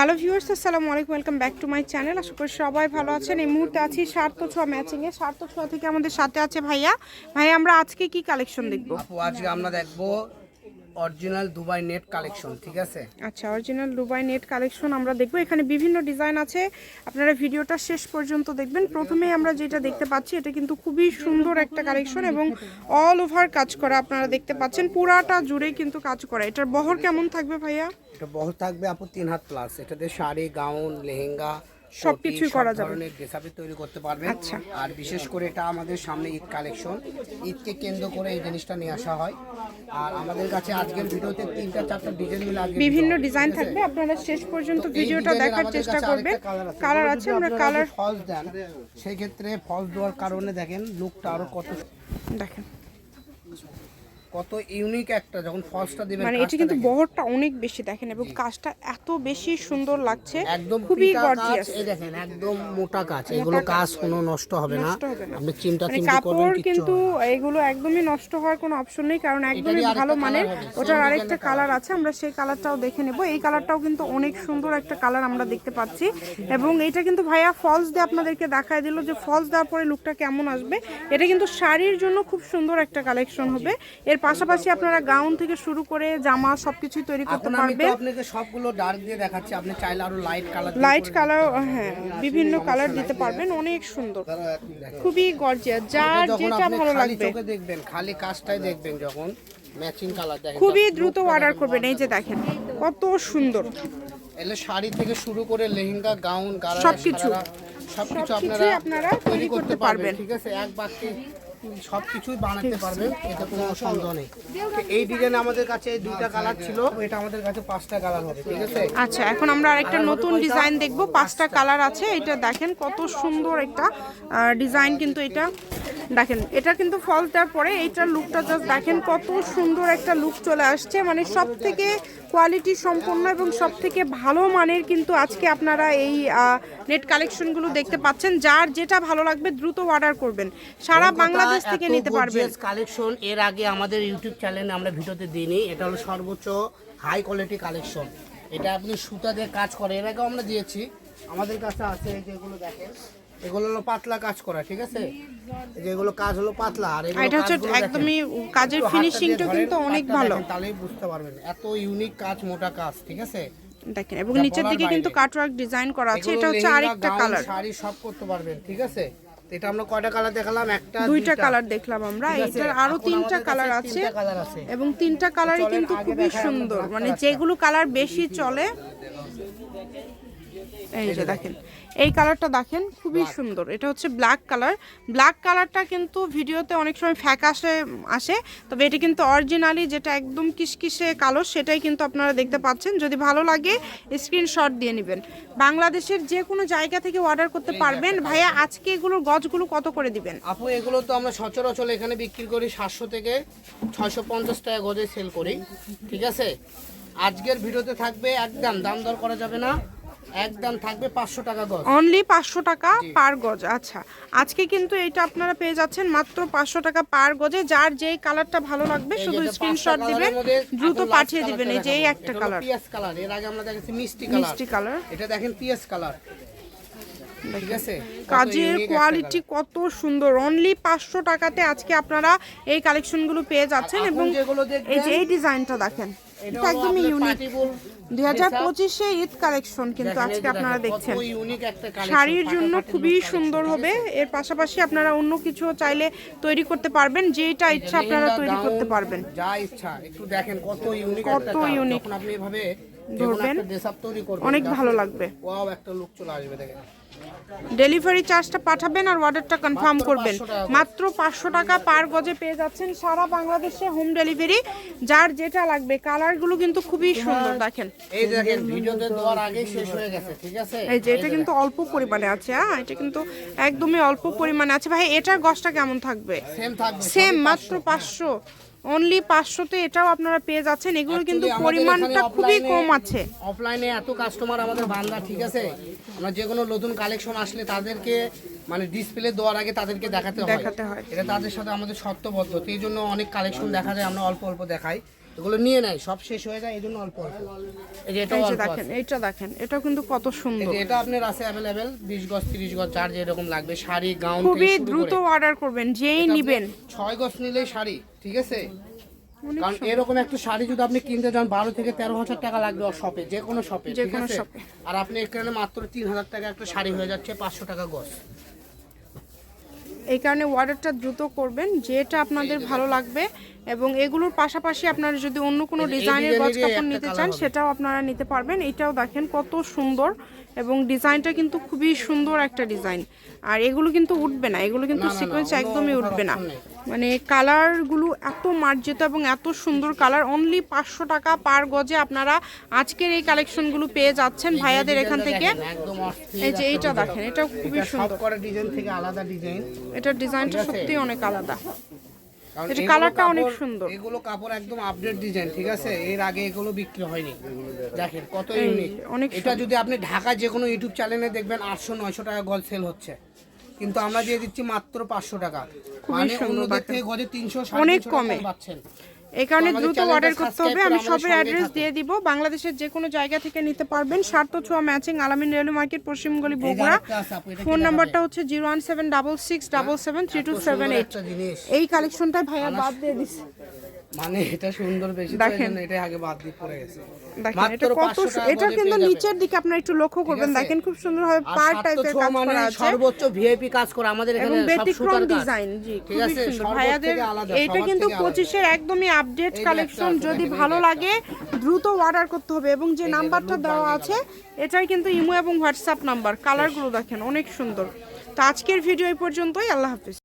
Hello viewers আসসালামু আলাইকুম welcome back to my channel আশা করি সবাই ভালো আছেন। এই মুহূর্তে আছি সার্থ ছোঁয়া ম্যাচিংয়ে সার্থ ছোঁয়া থেকে আমাদের সাথে আছে ভাইয়া। ভাইয়া, আমরা আজকে কি কালেকশন দেখব? আজকে আমরা দেখব অরিজিনাল দুবাই নেট কালেকশন ঠিক আছে? আচ্ছা অরিজিনাল দুবাই নেট কালেকশন আমরা দেখব। এখানে বিভিন্ন ডিজাইন আছে। আপনারা ভিডিওটা শেষ পর্যন্ত দেখবেন। প্রথমেই আমরা যেটা দেখতে পাচ্ছি এটা কিন্তু খুবই সুন্দর একটা কালেকশন এবং অল ওভার কাজ করা আপনারা দেখতে পাচ্ছেন। পুরাটা জুড়েই কিন্তু কাজ করা। এটার বহর কেমন থাকবে ভাইয়া? এটা বহর থাকবে আপু তিন হাত প্লাস এটাতে শাড়ি গাউন লেহেঙ্গা সবকিছুই করা যাবে। ধরনের ড্রেস আপনি তৈরি করতে পারবেন। আচ্ছা। আর বিশেষ করে এটা আমাদের সামনে ঈদ কালেকশন। ঈদকে কেন্দ্র করে এই জিনিসটা নিয়ে আসা হয়। আর আমাদের কাছে আজকের ভিডিওতে তিনটা চারটা ডিজাইন মিলে আজকে বিভিন্ন ডিজাইন থাকবে। আপনারা শেষ পর্যন্ত ভিডিওটা দেখার চেষ্টা করবেন। কালার আছে। আমরা কালার ফলস দেন সেই ক্ষেত্রে ফলস দেওয়ার কারণে দেখেন লুকটা আরও কত দেখেন। কত ইউনিক একটা যখন ফলসটা দিবেন মানে এটা কিন্তু বহরটা অনেক বেশি দেখেন এবং কাজটা এত বেশি সুন্দর লাগছে একদম খুবই গর্জিয়াস এই দেখেন একদম মোটা কাজ এগুলো কাজ। কোনো নষ্ট হবে না। আপনি চিমটা মানে চিমটি করবেন কাপড় কিন্তু এগুলো একদমই নষ্ট হওয়ার কোনো অপশন নেই কারণ একদমই ভালো মানের। ওটার আরেকটা কালার আছে আমরা সেই কালারটাও দেখে নেব। এই কালারটাও কিন্তু অনেক সুন্দর একটা কালার আমরা দেখতে পাচ্ছি। এবং এটা কিন্তু ভাইয়া ফলস দিয়ে আপনাদেরকে দেখায় দিল যে ফলস দেওয়ার পরে লুকটা কেমন আসবে। এটা কিন্তু শাড়ির জন্য খুব সুন্দর একটা কালেকশন হবে। এর পাশাপাশি আপনারা গাউন থেকে শুরু করে জামা সবকিছুই তৈরি করতে পারবেন। আপনাকে সবগুলো ডার্ক দিয়ে দেখাচ্ছি। আপনি চাইলে আরও লাইট কালার লাইট কালার হ্যাঁ বিভিন্ন কালার দিতে পারবেন অনেক সুন্দর। খুবই গর্জিয়াস যার যেটা ভালো লাগবে। চোখে দেখবেন খালি কাজটাই দেখবেন যখন ম্যাচিং কালার দেখেন খুবই দ্রুত অর্ডার করবেন এই যে দেখেন কত সুন্দর। এলে শাড়ি থেকে শুরু করে লেহেঙ্গা গাউন গারা সবকিছু। সবকিছু আপনারা আপনারা তৈরি করতে পারবেন পারবেন। ঠিক আছে? এক বাক্যে সবকিছুই বানাতে পারবেন এটা কোনো সন্দেহ নেই। এই ডিজাইন আমাদের কাছে দুইটা কালার ছিল। এটা আমাদের কাছে পাঁচটা কালার হবে ঠিক আছে? আচ্ছা এখন আমরা আরেকটা নতুন ডিজাইন দেখব। পাঁচটা কালার আছে। এটা দেখেন কত সুন্দর একটা ডিজাইন কিন্তু এটা। দেখেন এটা কিন্তু ফলস দেওয়ার পরে এইটার লুকটা জাস্ট দেখেন কত সুন্দর একটা লুক চলে আসছে। মানে সব থেকে কোয়ালিটি সম্পন্ন এবং সব থেকে ভালো মানের কিন্তু আজকে আপনারা এই নেট কালেকশনগুলো দেখতে পাচ্ছেন। যার যেটা ভালো লাগবে দ্রুত অর্ডার করবেন। সারা বাংলাদেশ থেকে নিতে পারবেন। কালেকশন এর আগে আমাদের ইউটিউব চ্যানেলে আমরা ভিডিওতে দিইনি। এটা হলো সর্বোচ্চ হাই কোয়ালিটি কালেকশন এটা আপনি সুতা দিয়ে কাজ করে। এর আগেও আমরা দিয়েছি। আমাদের কাছে আছে এই যেগুলো দেখেন। এগুলো হলো পাতলা কাজ করা ঠিক আছে? এই যে এগুলো কাজ হলো পাতলা আর এটা হচ্ছে একদমই কাজের ফিনিশিংটা কিন্তু অনেক ভালো। তাহলেই বুঝতে পারবেন। এত ইউনিক কাজ মোটা কাজ ঠিক আছে? দেখেন এবং নিচের দিকে কিন্তু। কাটওয়ার্ক ডিজাইন করা আছে। এটা হচ্ছে আরেকটা কালার শাড়ি সব করতে পারবেন ঠিক আছে? এটা আমরা কয়টা কালার দেখালাম? একটা দুইটা কালার দেখলাম আমরা। এটার আরও তিনটা কালার আছে। এবং তিনটা কালারই কিন্তু খুবই সুন্দর। মানে যেগুলো কালার বেশি চলে। এই যে দেখেন। এই কালারটা দেখেন খুবই সুন্দর। এটা হচ্ছে ব্ল্যাক কালার ব্ল্যাক কালারটা কিন্তু ভিডিওতে অনেক সময় ফ্যাকাশে আসে। তবে এটা কিন্তু অরিজিনালি যেটা একদম কিসকিসে কালো সেটাই কিন্তু আপনারা দেখতে পাচ্ছেন। যদি ভালো লাগে স্ক্রিনশট দিয়ে নেবেন। বাংলাদেশের যে কোনো জায়গা থেকে অর্ডার করতে পারবেন। ভাইয়া আজকে এগুলোর গজগুলো কত করে দিবেন? আপু এগুলো তো আমরা সচরাচর এখানে বিক্রি করি সাতশো থেকে ছয়শো পঞ্চাশ টাকা গজে সেল করি ঠিক আছে? আজকের ভিডিওতে থাকবে একদম দাম দর করা যাবে না একদম থাকবে পাঁচশো টাকা গজ। অনলি পাঁচশো টাকা পার গজ আচ্ছা। আজকে কিন্তু এটা আপনারা পেয়ে যাচ্ছেন মাত্র পাঁচশো টাকা পার গজে যার যেই কালারটা ভালো লাগবে শুধু স্ক্রিনশট দিবেন দ্রুত পাঠিয়ে দিবেন এই যে এই একটা কালার পিয়াস কালারের আগে আমরা দেখেছি মিষ্টি কালার মিষ্টি কালার এটা দেখেন পিয়াস কালার কাজের কোয়ালিটি কত সুন্দর। অনলি পাঁচশো টাকাতে আজকে আপনারা এই কালেকশনগুলো পেয়ে যাচ্ছেন এবং এই যে এই ডিজাইনটা দেখেন এটা একদমই ইউনিক দুই হাজার পঁচিশে ঈদ কালেকশন কিন্তু আজকে আপনারা দেখছেন। ইউনিক শাড়ির জন্য খুবই সুন্দর হবে। এর পাশাপাশি আপনারা অন্য কিছু চাইলে তৈরি করতে পারবেন যেটা ইচ্ছা আপনারা তৈরি করতে পারবেন। যা ইচ্ছা। একটু দেখেন কত ইউনিক কত। যখন আপনি এভাবে ধরবেন, অনেক ভালো লাগবে। ওয়াও একটা লুক চলে আসবে দেখেন। ডেলিভারি চার্জটা পাঠাবেন আর অর্ডারটা কনফার্ম করবেন। 500 টাকা গজ। মাত্র পাঁচশো টাকা পার গজে পেয়ে যাচ্ছেন সারা বাংলাদেশে হোম ডেলিভারি যার যেটা লাগবে কালারগুলো কিন্তু খুবই সুন্দর দেখেন। এই দেখেন ভিডিওতে দেওয়ার আগে শেষ হয়ে গেছে ঠিক আছে? এই যে এটা কিন্তু অল্প পরিমাণে আছে হ্যাঁ এটা কিন্তু একদমই অল্প পরিমাণে আছে। ভাই এটার গজটা কেমন থাকবে? সেম থাকবে সেম মাত্র পাঁচশো। অনলি পাঁচশোতে এটাও আপনারা পেয়ে যাচ্ছেন। এগুলো কিন্তু পরিমাণটা খুবই কম আছে। অফলাইনে এত কাস্টমার আমাদের বান্দা ঠিক আছে? আমরা যে কোনো নতুন কালেকশন আসলে তাদেরকে মানে ডিসপ্লে দেওয়ার আগে তাদেরকে দেখাতে হয়। দেখাতে হয়। এটা তাদের সাথে আমাদের সত্যবদ্ধ তো এই জন্য অনেক কালেকশন দেখা যায় আমরা অল্প অল্প দেখাই। এগুলো নিয়ে নেয় সব শেষ হয়ে যায় এই জন্য অল্প অল্প। এই যে অল্প দেখেন। এইটা দেখেন এটা কিন্তু কত সুন্দর। এটা আপনার আছে অ্যাভেলেবেল বিশ গজ তিরিশ গজ যার যেরকম লাগবে শাড়ি গাউন খুবই দ্রুত অর্ডার করবেন যেই নিবেন। ছয় গজ নিলেই শাড়ি ঠিক আছে? কারণ এরকম একটা শাড়ি যদি আপনি কিনতে যান বারো থেকে তেরো হাজার টাকা লাগবে শপে যে কোনো শপে যে ঠিক কোনো আছে? শপে। আর আপনি এখানে মাত্র তিন হাজার টাকা একটা শাড়ি হয়ে যাচ্ছে পাঁচশো টাকা গজ। এই কারণে অর্ডারটা দ্রুত করবেন যেটা আপনাদের ভালো লাগবে এবং এগুলোর পাশাপাশি আপনারা যদি অন্য কোনো ডিজাইনের গজ কাপড় নিতে চান সেটাও আপনারা নিতে পারবেন। এটাও দেখেন কত সুন্দর এবং ডিজাইনটা কিন্তু খুবই সুন্দর একটা ডিজাইন। আর এগুলো কিন্তু উঠবে না এগুলো কিন্তু সিকোয়েন্স একদমই উঠবে না। মানে কালারগুলো এত মার্জিত এবং এত সুন্দর কালার। অনলি পাঁচশো টাকা পার গজে আপনারা আজকের এই কালেকশনগুলো পেয়ে যাচ্ছেন ভাইয়াদের এখান থেকে। একদম এই যে এইটা দেখেন এটা খুবই সুন্দর। ডিজাইন থেকে আলাদা ডিজাইন এটার ডিজাইনটা সত্যি অনেক আলাদা। এটা কালারটা অনেক সুন্দর। এগুলো কাপড় একদম আপডেট ডিজাইন ঠিক আছে? এর আগে এগুলো বিক্রি হয়নি। দেখেন কত এই, ইউনিক অনেক এটা যদি আপনি ঢাকা যে কোনো ইউটিউব চ্যানেলে দেখবেন আটশো নয়শো টাকা গজ সেল হচ্ছে। কিন্তু আমরা দিয়ে দিচ্ছি মাত্র পাঁচশো টাকা। মানে সুন্দর গজে তিনশো অনেক কমে। এই কারণে দ্রুত অর্ডার করতে হবে। আমি সবের অ্যাড্রেস দিয়ে দিব। বাংলাদেশের যে কোনো জায়গা থেকে নিতে পারবেন। স্বার্থ ছোঁয়া ম্যাচিং আলামিন রেলওয়ে মার্কেট পশ্চিমগলি বগুড়া। ফোন? নাম্বারটা হচ্ছে zero one seven double six double seven three two seven eight. এই কালেকশনটা ভাইয়া বাদ দিয়ে দিচ্ছে মানে এটা সুন্দর বেশি দেখেন। এটাই আগে বাদ দিয়ে পড়ে গেছে। দেখেন এটা কত 500 সু- টাকা এটা কিন্তু নিচের দিকে আপনারা একটু লক্ষ্য করবেন দেখেন খুব সুন্দরভাবে আর পার টাইপের কাজ মানে করা আছে। সর্বোচ্চ ভিআইপি কাজ করে আমাদের এখানে সব সুতার ডিজাইন জি ঠিক আছে? ভাইয়াদের এটা কিন্তু থেকে আলাদা। পঁচিশের একদমই আপডেট কালেকশন যদি ভালো লাগে দ্রুত অর্ডার করতে হবে। এবং যে নাম্বারটা দেওয়া আছে এটাই কিন্তু ইমো এবং হোয়াটসঅ্যাপ নাম্বার। কালারগুলো দেখেন অনেক সুন্দর। তো আজকের ভিডিও এই পর্যন্তই। আল্লাহ হাফিজ।